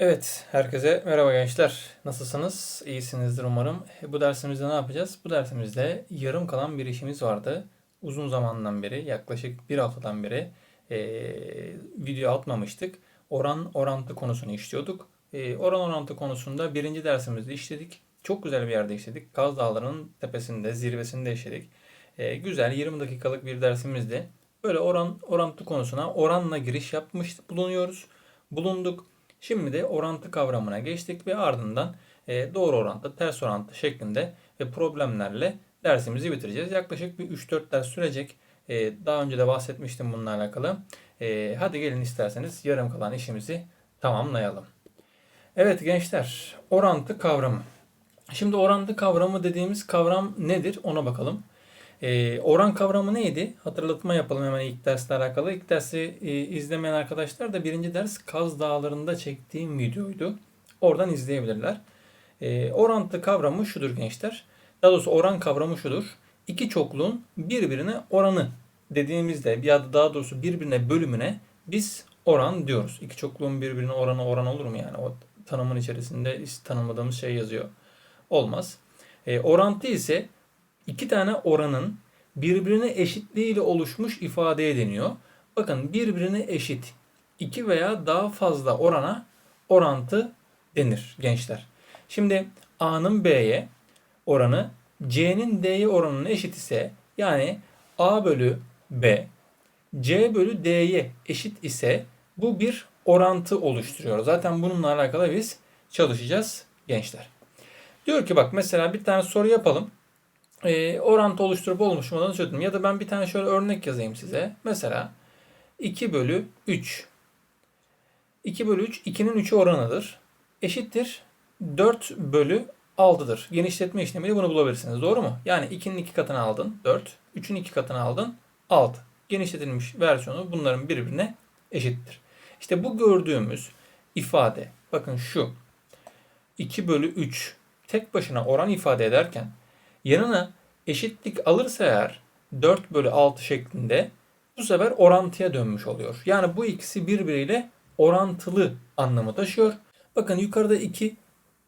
Evet, herkese merhaba gençler. Nasılsınız? İyisinizdir umarım. E, Bu dersimizde ne yapacağız? Bu dersimizde yarım kalan bir işimiz vardı. Uzun zamandan beri, yaklaşık bir haftadan beri eee, video atmamıştık. Oran orantı konusunu işliyorduk. Eee, oran orantı konusunda birinci dersimizde işledik. Çok güzel bir yerde işledik. Kaz Dağları'nın tepesinde, zirvesinde işledik. Eee, güzel 20 dakikalık bir dersimizdi. Böyle oran orantı konusuna oranla giriş yapmış bulunuyoruz. Bulunduk. Şimdi de orantı kavramına geçtik ve ardından e, doğru orantı, ters orantı şeklinde ve problemlerle dersimizi bitireceğiz. Yaklaşık bir 3-4 ders sürecek. E, daha önce de bahsetmiştim bununla alakalı. E, hadi gelin isterseniz yarım kalan işimizi tamamlayalım. Evet gençler, orantı kavramı. Şimdi orantı kavramı dediğimiz kavram nedir ona bakalım. Ee, oran kavramı neydi? Hatırlatma yapalım hemen ilk dersle alakalı. İlk dersi e, izlemeyen arkadaşlar da birinci ders Kaz Dağları'nda çektiğim videoydu. Oradan izleyebilirler. Ee, orantı kavramı şudur gençler. Daha doğrusu oran kavramı şudur. İki çokluğun birbirine oranı dediğimizde ya da daha doğrusu birbirine bölümüne biz oran diyoruz. İki çokluğun birbirine oranı oran olur mu yani? O tanımın içerisinde tanımladığımız şey yazıyor. Olmaz. Ee, orantı ise iki tane oranın birbirine eşitliğiyle oluşmuş ifadeye deniyor. Bakın birbirine eşit iki veya daha fazla orana orantı denir gençler. Şimdi A'nın B'ye oranı C'nin D'ye oranına eşit ise yani A bölü B C bölü D'ye eşit ise bu bir orantı oluşturuyor. Zaten bununla alakalı biz çalışacağız gençler. Diyor ki bak mesela bir tane soru yapalım e, orantı oluşturup oluşmadığını söyledim. Ya da ben bir tane şöyle örnek yazayım size. Mesela 2 bölü 3. 2 bölü 3 2'nin 3'ü oranıdır. Eşittir 4 bölü 6'dır. Genişletme işlemiyle bunu bulabilirsiniz. Doğru mu? Yani 2'nin 2 katını aldın 4. 3'ün 2 katını aldın 6. Genişletilmiş versiyonu bunların birbirine eşittir. İşte bu gördüğümüz ifade bakın şu 2 bölü 3 tek başına oran ifade ederken yanına eşitlik alırsa eğer 4 bölü 6 şeklinde bu sefer orantıya dönmüş oluyor. Yani bu ikisi birbiriyle orantılı anlamı taşıyor. Bakın yukarıda 2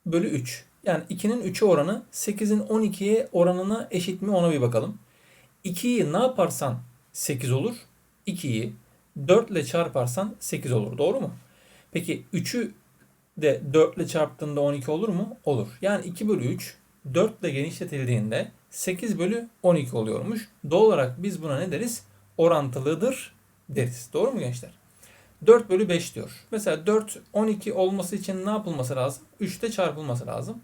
bölü 3. Yani 2'nin 3'ü oranı 8'in 12'ye oranına eşit mi ona bir bakalım. 2'yi ne yaparsan 8 olur. 2'yi 4 ile çarparsan 8 olur. Doğru mu? Peki 3'ü de 4 ile çarptığında 12 olur mu? Olur. Yani 2 bölü 3 4 ile genişletildiğinde 8 bölü 12 oluyormuş. Doğal olarak biz buna ne deriz? Orantılıdır deriz. Doğru mu gençler? 4 bölü 5 diyor. Mesela 4 12 olması için ne yapılması lazım? 3 ile çarpılması lazım.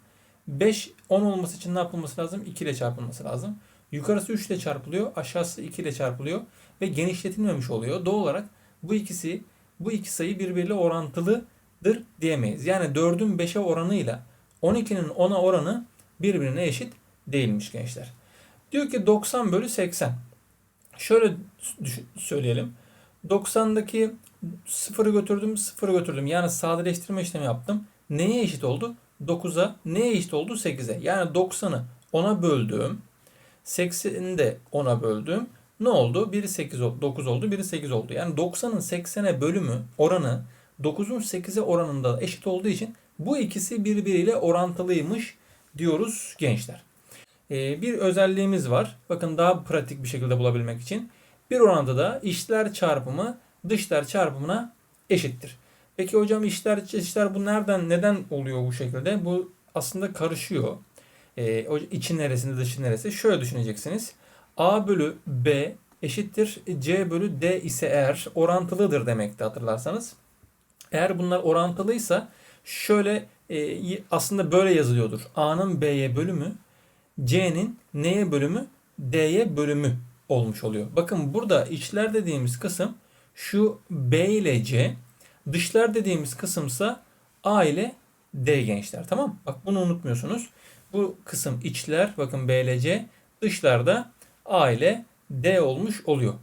5 10 olması için ne yapılması lazım? 2 ile çarpılması lazım. Yukarısı 3 ile çarpılıyor, aşağısı 2 ile çarpılıyor ve genişletilmemiş oluyor. Doğal olarak bu ikisi bu iki sayı birbiriyle orantılıdır diyemeyiz. Yani 4'ün 5'e oranıyla 12'nin 10'a oranı birbirine eşit değilmiş gençler. Diyor ki 90 bölü 80. Şöyle söyleyelim. 90'daki sıfırı götürdüm, sıfırı götürdüm. Yani sadeleştirme işlemi yaptım. Neye eşit oldu? 9'a. Neye eşit oldu? 8'e. Yani 90'ı 10'a böldüm. 80'i de 10'a böldüm. Ne oldu? Biri 8 9 oldu, biri 8 oldu. Yani 90'ın 80'e bölümü oranı 9'un 8'e oranında eşit olduğu için bu ikisi birbiriyle orantılıymış diyoruz gençler. Ee, bir özelliğimiz var. Bakın daha pratik bir şekilde bulabilmek için. Bir orantıda içler çarpımı dışlar çarpımına eşittir. Peki hocam içler içler bu nereden neden oluyor bu şekilde? Bu aslında karışıyor. Ee, içi neresinde dışı neresi? Şöyle düşüneceksiniz. A bölü B eşittir C bölü D ise eğer orantılıdır demekti hatırlarsanız. Eğer bunlar orantılıysa şöyle e, aslında böyle yazılıyordur. A'nın B'ye bölümü C'nin N'ye bölümü D'ye bölümü olmuş oluyor. Bakın burada içler dediğimiz kısım şu B ile C. Dışlar dediğimiz kısımsa A ile D gençler. Tamam Bak bunu unutmuyorsunuz. Bu kısım içler bakın B ile C. Dışlarda A ile D olmuş oluyor.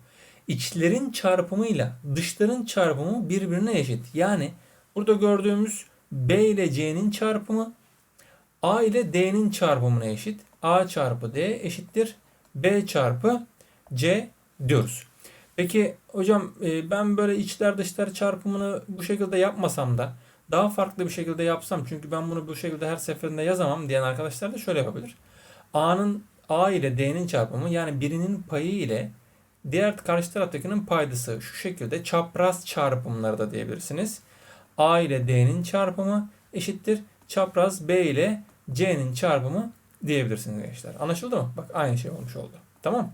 İçlerin çarpımıyla dışların çarpımı birbirine eşit. Yani burada gördüğümüz B ile C'nin çarpımı A ile D'nin çarpımına eşit. A çarpı D eşittir. B çarpı C diyoruz. Peki hocam e, ben böyle içler dışlar çarpımını bu şekilde yapmasam da daha farklı bir şekilde yapsam çünkü ben bunu bu şekilde her seferinde yazamam diyen arkadaşlar da şöyle yapabilir. A'nın A ile D'nin çarpımı yani birinin payı ile diğer karşı taraftakinin paydası şu şekilde çapraz çarpımları da diyebilirsiniz. A ile D'nin çarpımı eşittir çapraz B ile C'nin çarpımı diyebilirsiniz gençler. Anlaşıldı mı? Bak aynı şey olmuş oldu. Tamam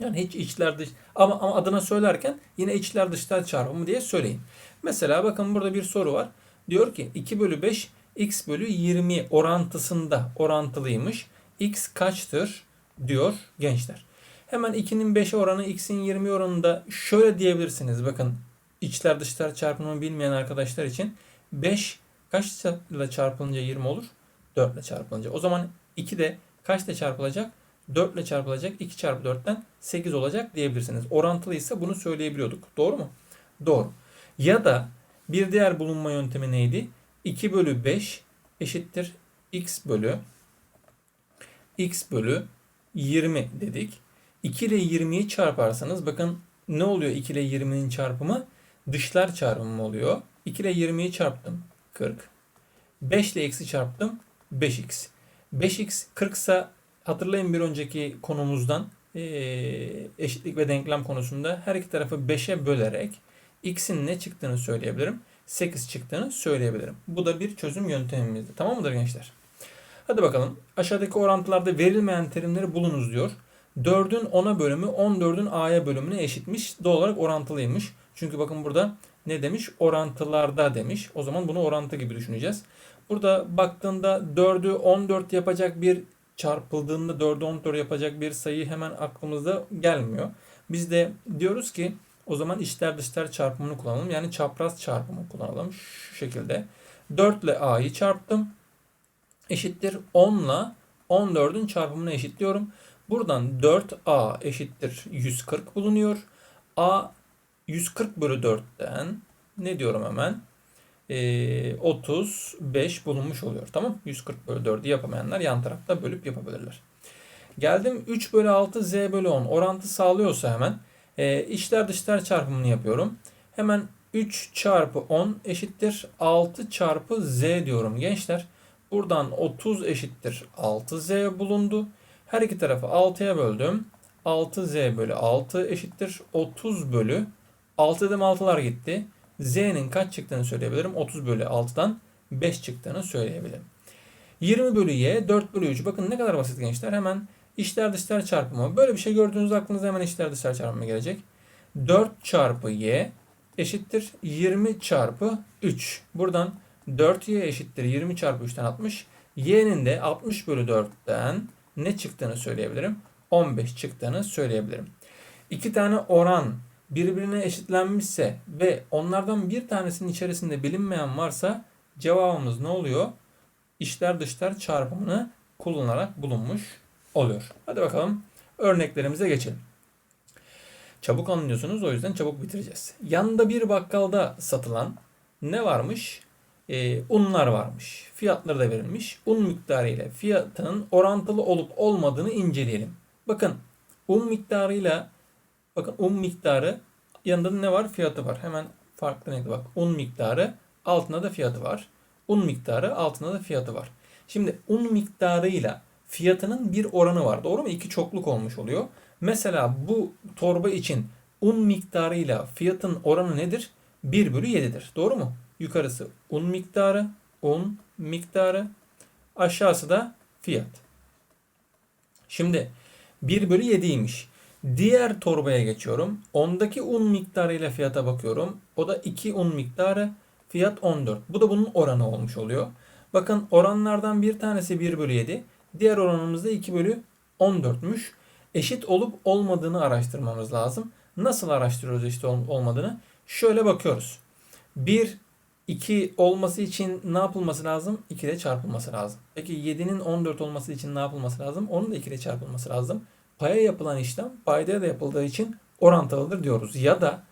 Yani hiç içler dış ama, ama adına söylerken yine içler dışlar çarpımı diye söyleyin. Mesela bakın burada bir soru var. Diyor ki 2 bölü 5 x bölü 20 orantısında orantılıymış. x kaçtır diyor gençler. Hemen 2'nin 5'e oranı x'in 20 oranında şöyle diyebilirsiniz. Bakın içler dışlar çarpımını bilmeyen arkadaşlar için 5 kaçla çarpılınca 20 olur? 4 ile çarpılınca. O zaman 2 de kaçla çarpılacak? 4 ile çarpılacak. 2 çarpı 4'ten 8 olacak diyebilirsiniz. Orantılıysa bunu söyleyebiliyorduk. Doğru mu? Doğru. Ya da bir diğer bulunma yöntemi neydi? 2 bölü 5 eşittir x bölü x bölü 20 dedik. 2 ile 20'yi çarparsanız bakın ne oluyor 2 ile 20'nin çarpımı? Dışlar çarpımı oluyor. 2 ile 20'yi çarptım 40. 5 ile x'i çarptım 5x. 5x 40 ise hatırlayın bir önceki konumuzdan eşitlik ve denklem konusunda her iki tarafı 5'e bölerek x'in ne çıktığını söyleyebilirim. 8 çıktığını söyleyebilirim. Bu da bir çözüm yöntemimizdi. Tamam mıdır gençler? Hadi bakalım. Aşağıdaki orantılarda verilmeyen terimleri bulunuz diyor. 4'ün 10'a bölümü 14'ün A'ya bölümüne eşitmiş. Doğal olarak orantılıymış. Çünkü bakın burada ne demiş? Orantılarda demiş. O zaman bunu orantı gibi düşüneceğiz. Burada baktığında 4'ü 14 yapacak bir çarpıldığında 4'ü 14 yapacak bir sayı hemen aklımıza gelmiyor. Biz de diyoruz ki o zaman içler dışlar çarpımını kullanalım. Yani çapraz çarpımı kullanalım. Şu şekilde. 4 ile A'yı çarptım. Eşittir 10 ile 14'ün çarpımını eşitliyorum. Buradan 4A eşittir 140 bulunuyor. A 140 bölü 4'ten ne diyorum hemen? Ee, 35 bulunmuş oluyor. Tamam 140 bölü 4'ü yapamayanlar yan tarafta bölüp yapabilirler. Geldim 3 bölü 6 z bölü 10 orantı sağlıyorsa hemen e, içler dışlar çarpımını yapıyorum. Hemen 3 çarpı 10 eşittir 6 çarpı z diyorum gençler. Buradan 30 eşittir 6z bulundu. Her iki tarafı 6'ya böldüm. 6z bölü 6 eşittir 30 bölü 6 dedim 6'lar gitti. z'nin kaç çıktığını söyleyebilirim. 30 bölü 6'dan 5 çıktığını söyleyebilirim. 20 bölü y 4 bölü 3. Bakın ne kadar basit gençler. Hemen içler dışlar çarpımı. Böyle bir şey gördüğünüzde aklınıza hemen içler dışlar çarpımı gelecek. 4 çarpı y eşittir 20 çarpı 3. Buradan 4y eşittir 20 çarpı 3'ten 60. y'nin de 60 bölü 4'ten ne çıktığını söyleyebilirim. 15 çıktığını söyleyebilirim. İki tane oran birbirine eşitlenmişse ve onlardan bir tanesinin içerisinde bilinmeyen varsa cevabımız ne oluyor? İçler dışlar çarpımını kullanarak bulunmuş oluyor. Hadi bakalım örneklerimize geçelim. Çabuk anlıyorsunuz o yüzden çabuk bitireceğiz. Yanında bir bakkalda satılan ne varmış? Ee, unlar varmış. Fiyatları da verilmiş. Un miktarı ile fiyatının orantılı olup olmadığını inceleyelim. Bakın un miktarıyla bakın un miktarı yanında ne var? Fiyatı var. Hemen farklı neydi bak. Un miktarı altında da fiyatı var. Un miktarı altında da fiyatı var. Şimdi un miktarıyla fiyatının bir oranı var. Doğru mu? İki çokluk olmuş oluyor. Mesela bu torba için un miktarıyla fiyatın oranı nedir? 1 bölü 7'dir. Doğru mu? Yukarısı un miktarı, un miktarı, aşağısı da fiyat. Şimdi 1 bölü 7'ymiş. Diğer torbaya geçiyorum. Ondaki un miktarıyla fiyata bakıyorum. O da 2 un miktarı. Fiyat 14. Bu da bunun oranı olmuş oluyor. Bakın oranlardan bir tanesi 1 bölü 7. Diğer oranımız da 2 bölü 14'müş. Eşit olup olmadığını araştırmamız lazım. Nasıl araştırıyoruz eşit olup olmadığını? Şöyle bakıyoruz. 1, 2 olması için ne yapılması lazım? 2 ile çarpılması lazım. Peki 7'nin 14 olması için ne yapılması lazım? Onun da 2 ile çarpılması lazım. Paya yapılan işlem paydaya da yapıldığı için orantılıdır diyoruz. Ya da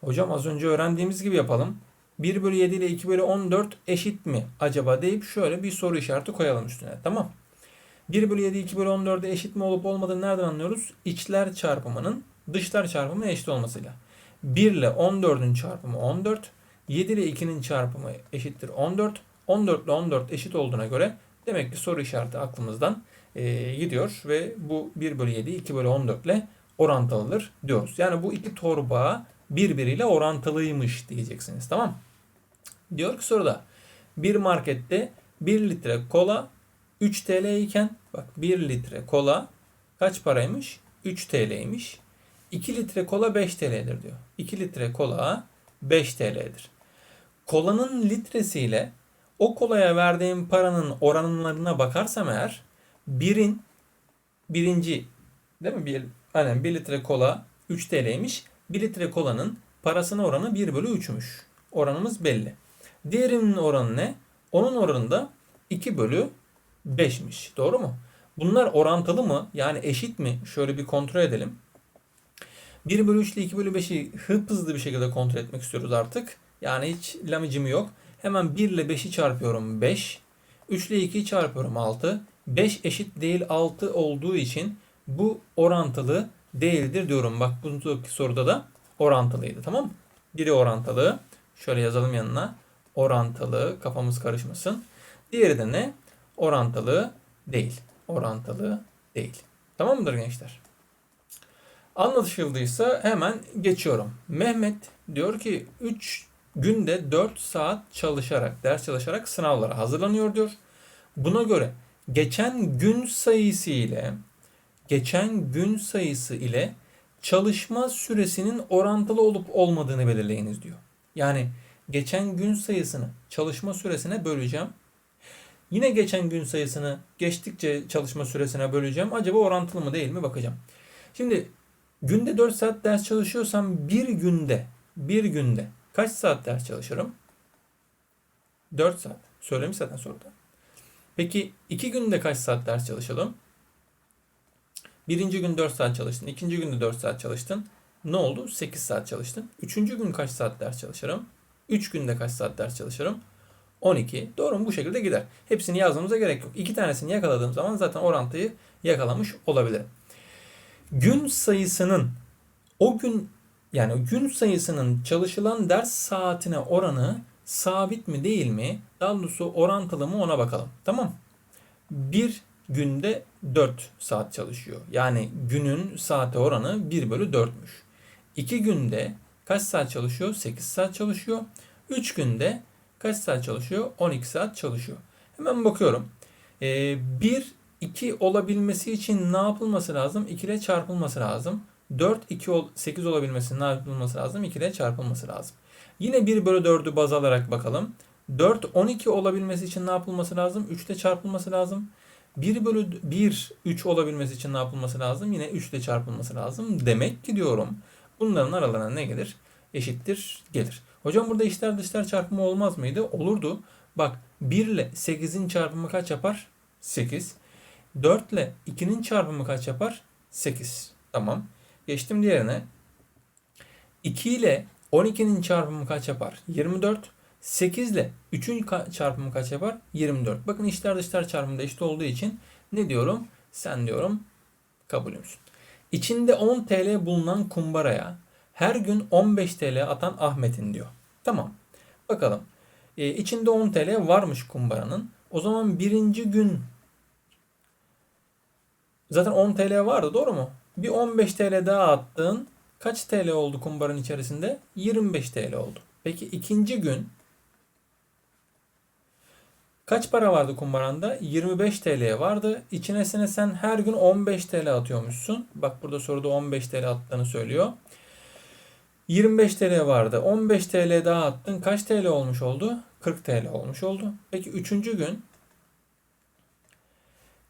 hocam az önce öğrendiğimiz gibi yapalım. 1 bölü 7 ile 2 bölü 14 eşit mi acaba deyip şöyle bir soru işareti koyalım üstüne. Tamam. 1 bölü 7 2 bölü 14'e eşit mi olup olmadığını nereden anlıyoruz? İçler çarpımının dışlar çarpımına eşit olmasıyla. 1 ile 14'ün çarpımı 14. 7 ile 2'nin çarpımı eşittir 14. 14 ile 14 eşit olduğuna göre demek ki soru işareti aklımızdan e, gidiyor ve bu 1 bölü 7 2 bölü 14 ile orantılıdır diyoruz. Yani bu iki torba birbiriyle orantılıymış diyeceksiniz tamam Diyor ki soruda bir markette 1 litre kola 3 TL iken bak 1 litre kola kaç paraymış? 3 TL'ymiş. 2 litre kola 5 TL'dir diyor. 2 litre kola 5 TL'dir. Kolanın litresiyle o kolaya verdiğim paranın oranlarına bakarsam eğer birin birinci değil mi? Bir, aynen 1 litre kola 3 TL'ymiş. 1 litre kolanın parasının oranı 1 bölü 3'müş. Oranımız belli. Diğerinin oranı ne? Onun oranı da 2 bölü 5'miş. Doğru mu? Bunlar orantılı mı? Yani eşit mi? Şöyle bir kontrol edelim. 1 bölü 3 ile 2 bölü 5'i hıp hızlı bir şekilde kontrol etmek istiyoruz artık. Yani hiç lamicimi yok. Hemen 1 ile 5'i çarpıyorum 5. 3 ile 2'yi çarpıyorum 6. 5 eşit değil 6 olduğu için bu orantılı değildir diyorum. Bak bu soruda da orantılıydı tamam mı? Biri orantılı. Şöyle yazalım yanına. Orantılı. Kafamız karışmasın. Diğeri de ne? Orantılı değil. Orantılı değil. Tamam mıdır gençler? Anlaşıldıysa hemen geçiyorum. Mehmet diyor ki 3 günde 4 saat çalışarak, ders çalışarak sınavlara hazırlanıyor diyor. Buna göre geçen gün sayısı ile geçen gün sayısı ile çalışma süresinin orantılı olup olmadığını belirleyiniz diyor. Yani geçen gün sayısını çalışma süresine böleceğim. Yine geçen gün sayısını geçtikçe çalışma süresine böleceğim. Acaba orantılı mı değil mi bakacağım. Şimdi günde 4 saat ders çalışıyorsam bir günde bir günde kaç saat ders çalışırım? 4 saat. Söylemiş zaten soruda. Peki iki günde kaç saat ders çalışalım? Birinci gün 4 saat çalıştın. ikinci günde 4 saat çalıştın. Ne oldu? 8 saat çalıştın. Üçüncü gün kaç saat ders çalışırım? 3 günde kaç saat ders çalışırım? 12. Doğru mu? Bu şekilde gider. Hepsini yazmamıza gerek yok. İki tanesini yakaladığım zaman zaten orantıyı yakalamış olabilirim. Gün sayısının o gün yani gün sayısının çalışılan ders saatine oranı sabit mi değil mi? Daha doğrusu orantılı mı ona bakalım. Tamam. Bir günde 4 saat çalışıyor. Yani günün saate oranı 1 bölü 4'müş. 2 günde kaç saat çalışıyor? 8 saat çalışıyor. 3 günde kaç saat çalışıyor? 12 saat çalışıyor. Hemen bakıyorum. Ee, 1, 2 olabilmesi için ne yapılması lazım? 2 ile çarpılması lazım. 4, 2, 8 olabilmesi ne yapılması lazım? 2 ile çarpılması lazım. Yine 1 bölü 4'ü baz alarak bakalım. 4, 12 olabilmesi için ne yapılması lazım? 3 ile çarpılması lazım. 1 bölü 1, 3 olabilmesi için ne yapılması lazım? Yine 3 ile çarpılması lazım. Demek ki diyorum bunların aralarına ne gelir? Eşittir gelir. Hocam burada içler dışlar çarpımı olmaz mıydı? Olurdu. Bak 1 ile 8'in çarpımı kaç yapar? 8. 4 ile 2'nin çarpımı kaç yapar? 8. Tamam. Geçtim diğerine. 2 ile 12'nin çarpımı kaç yapar? 24. 8 ile 3'ün çarpımı kaç yapar? 24. Bakın içler dışlar çarpımı da eşit olduğu için ne diyorum? Sen diyorum kabulümsün. İçinde 10 TL bulunan kumbaraya her gün 15 TL atan Ahmet'in diyor. Tamam. Bakalım. Ee, içinde 10 TL varmış kumbaranın. O zaman birinci gün zaten 10 TL vardı doğru mu? Bir 15 TL daha attın. Kaç TL oldu kumbaranın içerisinde? 25 TL oldu. Peki ikinci gün Kaç para vardı kumbaranda? 25 TL vardı. İçine sen her gün 15 TL atıyormuşsun. Bak burada soruda 15 TL attığını söylüyor. 25 TL vardı. 15 TL daha attın. Kaç TL olmuş oldu? 40 TL olmuş oldu. Peki 3. gün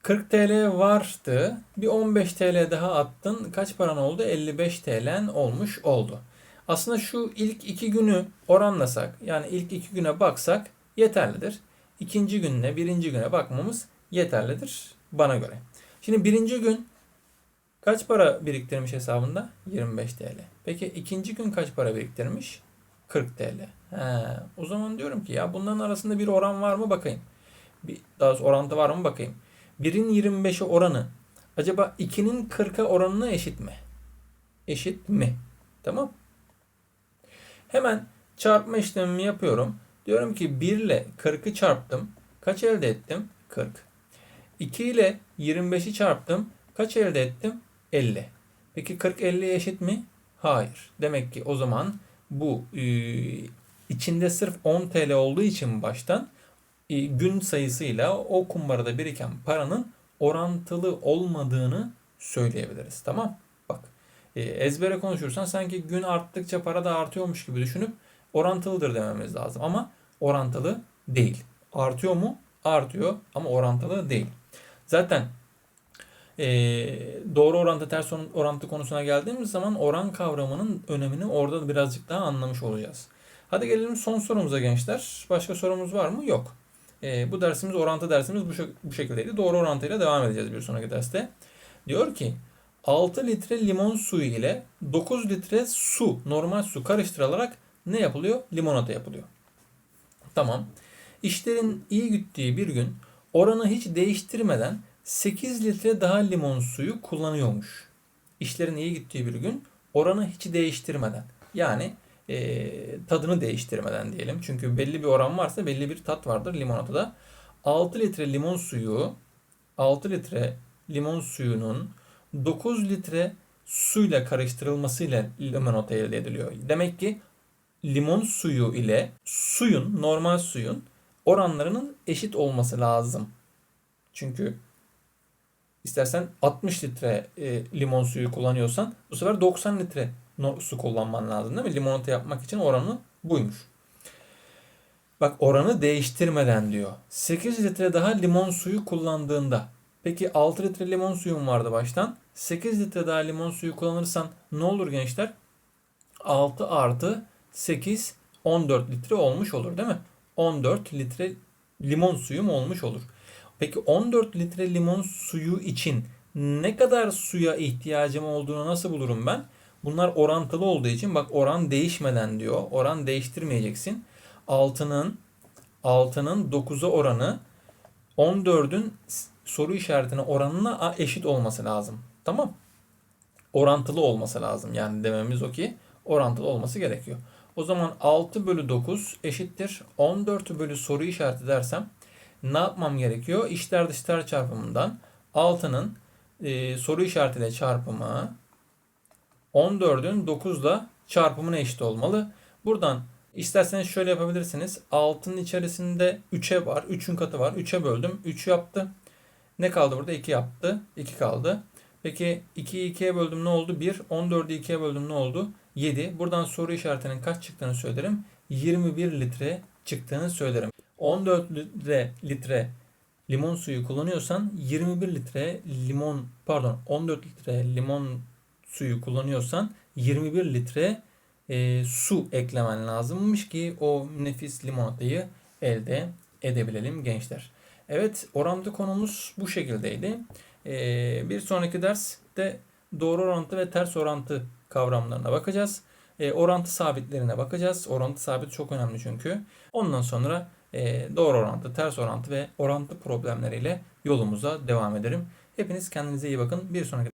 40 TL vardı. Bir 15 TL daha attın. Kaç paran oldu? 55 TL'n olmuş oldu. Aslında şu ilk iki günü oranlasak yani ilk iki güne baksak yeterlidir. İkinci günle birinci güne bakmamız yeterlidir bana göre. Şimdi birinci gün kaç para biriktirmiş hesabında? 25 TL. Peki ikinci gün kaç para biriktirmiş? 40 TL. He, o zaman diyorum ki ya bunların arasında bir oran var mı bakayım. Bir, daha orantı var mı bakayım. Birin 25'e oranı acaba 2'nin 40'a oranına eşit mi? Eşit mi? Tamam. Hemen çarpma işlemimi yapıyorum. Diyorum ki 1 ile 40'ı çarptım. Kaç elde ettim? 40. 2 ile 25'i çarptım. Kaç elde ettim? 50. Peki 40 50'ye eşit mi? Hayır. Demek ki o zaman bu içinde sırf 10 TL olduğu için baştan gün sayısıyla o kumbarada biriken paranın orantılı olmadığını söyleyebiliriz. Tamam? Bak e, ezbere konuşursan sanki gün arttıkça para da artıyormuş gibi düşünüp orantılıdır dememiz lazım. Ama orantılı değil. Artıyor mu? Artıyor ama orantılı değil. Zaten e, doğru orantı ters oran- orantı konusuna geldiğimiz zaman oran kavramının önemini orada birazcık daha anlamış olacağız. Hadi gelelim son sorumuza gençler. Başka sorumuz var mı? Yok. E, bu dersimiz orantı dersimiz bu, bu şekildeydi. Doğru orantıyla devam edeceğiz bir sonraki derste. Diyor ki 6 litre limon suyu ile 9 litre su, normal su karıştırılarak ne yapılıyor? Limonata yapılıyor. Tamam. İşlerin iyi gittiği bir gün oranı hiç değiştirmeden 8 litre daha limon suyu kullanıyormuş. İşlerin iyi gittiği bir gün oranı hiç değiştirmeden yani eee, tadını değiştirmeden diyelim. Çünkü belli bir oran varsa belli bir tat vardır limonatada. 6 litre limon suyu 6 litre limon suyunun 9 litre suyla karıştırılmasıyla limonata elde ediliyor. Demek ki limon suyu ile suyun, normal suyun oranlarının eşit olması lazım. Çünkü istersen 60 litre e, limon suyu kullanıyorsan bu sefer 90 litre su kullanman lazım değil mi? Limonata yapmak için oranı buymuş. Bak oranı değiştirmeden diyor. 8 litre daha limon suyu kullandığında peki 6 litre limon suyun vardı baştan. 8 litre daha limon suyu kullanırsan ne olur gençler? 6 artı 8 14 litre olmuş olur değil mi? 14 litre limon suyum olmuş olur. Peki 14 litre limon suyu için ne kadar suya ihtiyacım olduğunu nasıl bulurum ben? Bunlar orantılı olduğu için bak oran değişmeden diyor. Oran değiştirmeyeceksin. 6'nın 6'nın 9'a oranı 14'ün soru işaretine oranına eşit olması lazım. Tamam? Orantılı olması lazım. Yani dememiz o ki orantılı olması gerekiyor. O zaman 6 bölü 9 eşittir 14 bölü soru işareti dersem ne yapmam gerekiyor? İçler dışlar çarpımından 6'nın e, soru işaretiyle çarpımı 14'ün 9'la çarpımına eşit olmalı. Buradan isterseniz şöyle yapabilirsiniz. 6'nın içerisinde 3'e var. 3'ün katı var. 3'e böldüm. 3 yaptı. Ne kaldı burada? 2 yaptı. 2 kaldı. Peki 2'yi 2'ye böldüm ne oldu? 1. 14'ü 2'ye böldüm ne oldu? 7. Buradan soru işaretinin kaç çıktığını söylerim. 21 litre çıktığını söylerim. 14 litre, litre limon suyu kullanıyorsan 21 litre limon pardon 14 litre limon suyu kullanıyorsan 21 litre e, su eklemen lazımmış ki o nefis limonatayı elde edebilelim gençler. Evet orantı konumuz bu şekildeydi. E, bir sonraki derste doğru orantı ve ters orantı kavramlarına bakacağız. E, orantı sabitlerine bakacağız. Orantı sabit çok önemli çünkü. Ondan sonra e, doğru orantı, ters orantı ve orantı problemleriyle yolumuza devam ederim. Hepiniz kendinize iyi bakın. Bir sonraki